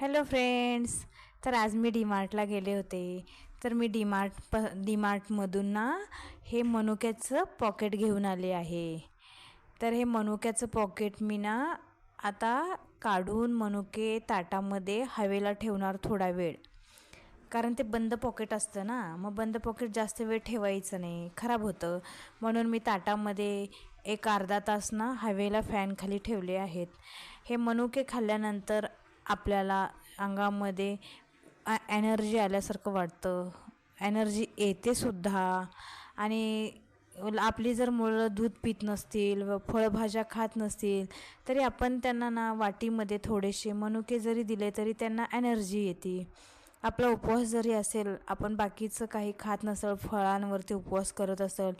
Hello friends तर आज मी डीमार्टला गेले होते. तर मी डीमार्ट प डीमार्टमधून ना हे मनुक्याचं पॉकेट घेऊन आले आहे. तर हे मनुक्याचं पॉकेट मी ना आता काढून मनुके ताटामध्ये हवेला ठेवणार थोडा वेळ. कारण ते बंद पॉकेट असतं ना. मग बंद पॉकेट जास्त वेळ ठेवायचं नाही. खराब होतं. म्हणून मी ताटामध्ये एक अर्धा तास ना हवेला फॅनखाली ठेवले आहेत. हे मनुके खाल्ल्यानंतर आपल्याला अंगामध्ये एनर्जी आल्यासारखं वाटतं. एनर्जी येते सुद्धा. आणि आपली जर मुलं दूध पित नसतील व फळभाज्या खात नसतील तरी आपण त्यांना ना वाटीमध्ये थोडेसे मनुके जरी दिले तरी त्यांना एनर्जी येते. आपला उपवास जरी असेल आपण बाकीचं काही खात नसेल फळांवरती उपवास करत असेल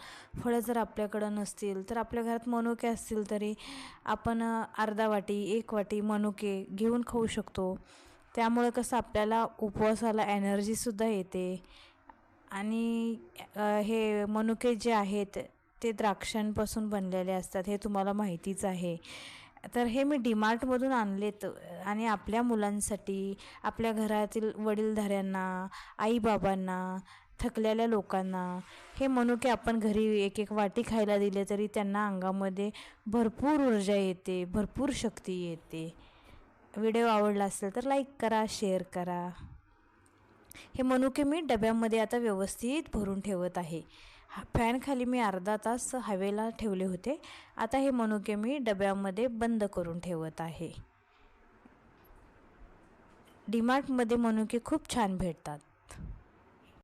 फळं जर आपल्याकडं नसतील तर आपल्या घरात मनुके असतील तरी आपण अर्धा वाटी एक वाटी मनुके घेऊन खाऊ शकतो. त्यामुळे कसं आपल्याला उपवासाला एनर्जीसुद्धा येते. आणि हे मनुके जे आहेत ते द्राक्षांपासून बनलेले असतात हे तुम्हाला माहितीच आहे. तर हे मी डीमार्टमधून आणलेत. आणि आपल्या मुलांसाठी आपल्या घरातील वडीलधाऱ्यांना आईबाबांना थकलेल्या लोकांना हे मनुके आपण घरी एक एक वाटी खायला दिले तरी त्यांना अंगामध्ये भरपूर ऊर्जा येते भरपूर शक्ती येते. व्हिडिओ आवडला असेल तर लाईक करा शेअर करा. हे मनुके मी डब्यामध्ये आता व्यवस्थित भरून ठेवत आहे. फॅनखाली मी अर्धा तास हवेला ठेवले होते. आता हे मनुके मी डब्यामध्ये बंद करून ठेवत आहे. डीमार्टमध्ये मनुके खूप छान भेटतात.